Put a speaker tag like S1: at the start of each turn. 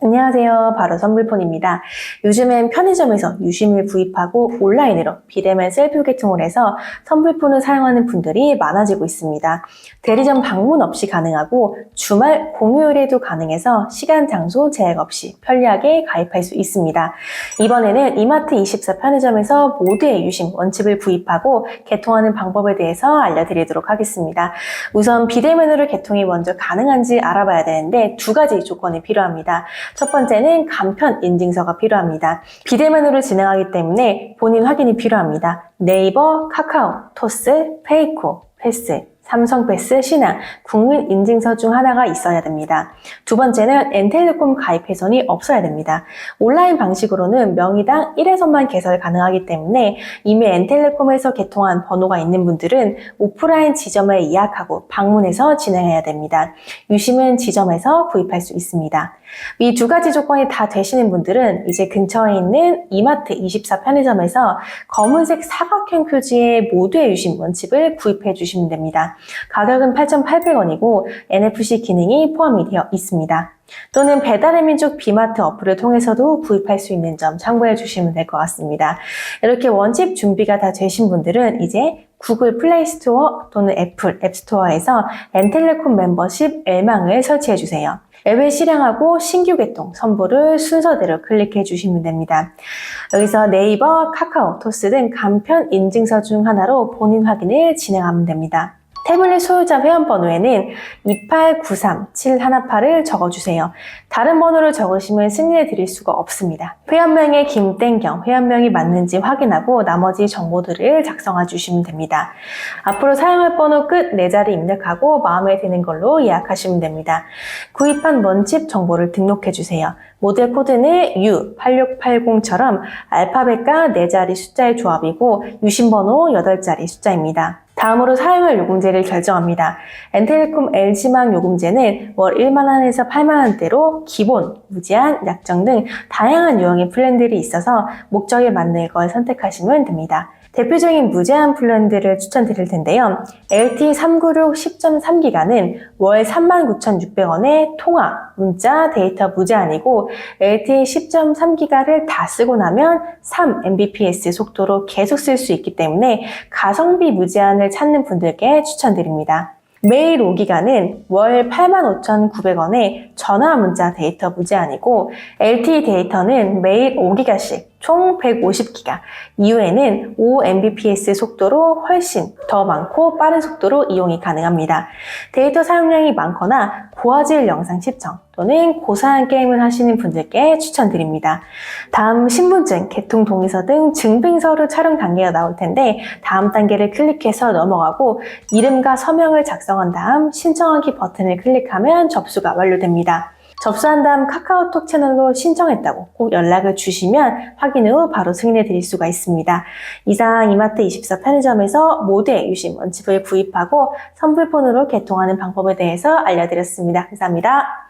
S1: 안녕하세요. 바로 선불폰입니다. 요즘엔 편의점에서 유심을 구입하고 온라인으로 비대면 셀프 개통을 해서 선불폰을 사용하는 분들이 많아지고 있습니다. 대리점 방문 없이 가능하고 주말 공휴일에도 가능해서 시간, 장소 제약 없이 편리하게 가입할 수 있습니다. 이번에는 이마트 24 편의점에서 모두의 유심 원칩을 구입하고 개통하는 방법에 대해서 알려드리도록 하겠습니다. 우선 비대면으로 개통이 먼저 가능한지 알아봐야 되는데 두 가지 조건이 필요합니다. 첫 번째는 간편 인증서가 필요합니다. 비대면으로 진행하기 때문에 본인 확인이 필요합니다. 네이버, 카카오, 토스, 페이코, 패스, 삼성패스, 신한, 국민인증서 중 하나가 있어야 됩니다. 두 번째는 엔텔레콤 가입 훼손이 없어야 됩니다. 온라인 방식으로는 명의당 1회선만 개설 가능하기 때문에 이미 엔텔레콤에서 개통한 번호가 있는 분들은 오프라인 지점에 예약하고 방문해서 진행해야 됩니다. 유심은 지점에서 구입할 수 있습니다. 이 두 가지 조건이 다 되시는 분들은 이제 근처에 있는 이마트 24 편의점에서 검은색 사각형 표지의 모두의 유심 원칩을 구입해 주시면 됩니다. 가격은 8,800원이고 NFC 기능이 포함이 되어 있습니다. 또는 배달의 민족 비마트 어플을 통해서도 구입할 수 있는 점 참고해 주시면 될 것 같습니다. 이렇게 원칩 준비가 다 되신 분들은 이제 구글 플레이 스토어 또는 애플 앱스토어에서 엔텔레콤 멤버십 L망을 설치해 주세요. 앱을 실행하고 신규 개통 선보를 순서대로 클릭해 주시면 됩니다. 여기서 네이버, 카카오, 토스 등 간편 인증서 중 하나로 본인 확인을 진행하면 됩니다. 태블릿 소유자 회원번호에는 2893718을 적어주세요. 다른 번호를 적으시면 승인해 드릴 수가 없습니다. 회원명의 김땡경, 회원명이 맞는지 확인하고 나머지 정보들을 작성해 주시면 됩니다. 앞으로 사용할 번호 끝 4자리 입력하고 마음에 드는 걸로 예약하시면 됩니다. 구입한 원칩 정보를 등록해 주세요. 모델 코드는 U8680처럼 알파벳과 4자리 숫자의 조합이고 유심번호 8자리 숫자입니다. 다음으로 사용할 요금제를 결정합니다. 엔텔레콤 LG망 요금제는 월 1만원에서 8만원대로 기본, 무제한, 약정 등 다양한 유형의 플랜들이 있어서 목적에 맞는 걸 선택하시면 됩니다. 대표적인 무제한 플랜들을 추천드릴 텐데요. LTE 396 10.3기가는 월 39,600원에 통화, 문자, 데이터 무제한이고 LTE 10.3기가를 다 쓰고 나면 3 Mbps 속도로 계속 쓸 수 있기 때문에 가성비 무제한을 찾는 분들께 추천드립니다. 매일 5기가는 월 85,900원에 전화, 문자, 데이터 무제한이고 LTE 데이터는 매일 5기가씩 총 150기가 이후에는 5mbps 속도로 훨씬 더 많고 빠른 속도로 이용이 가능합니다. 데이터 사용량이 많거나 고화질 영상 시청 또는 고사양 게임을 하시는 분들께 추천드립니다. 다음 신분증, 개통 동의서 등 증빙서를 촬영 단계가 나올 텐데 다음 단계를 클릭해서 넘어가고 이름과 서명을 작성한 다음 신청하기 버튼을 클릭하면 접수가 완료됩니다. 접수한 다음 카카오톡 채널로 신청했다고 꼭 연락을 주시면 확인 후 바로 승인해 드릴 수가 있습니다. 이상 이마트 24 편의점에서 모두의 유심 원칩을 구입하고 선불폰으로 개통하는 방법에 대해서 알려드렸습니다. 감사합니다.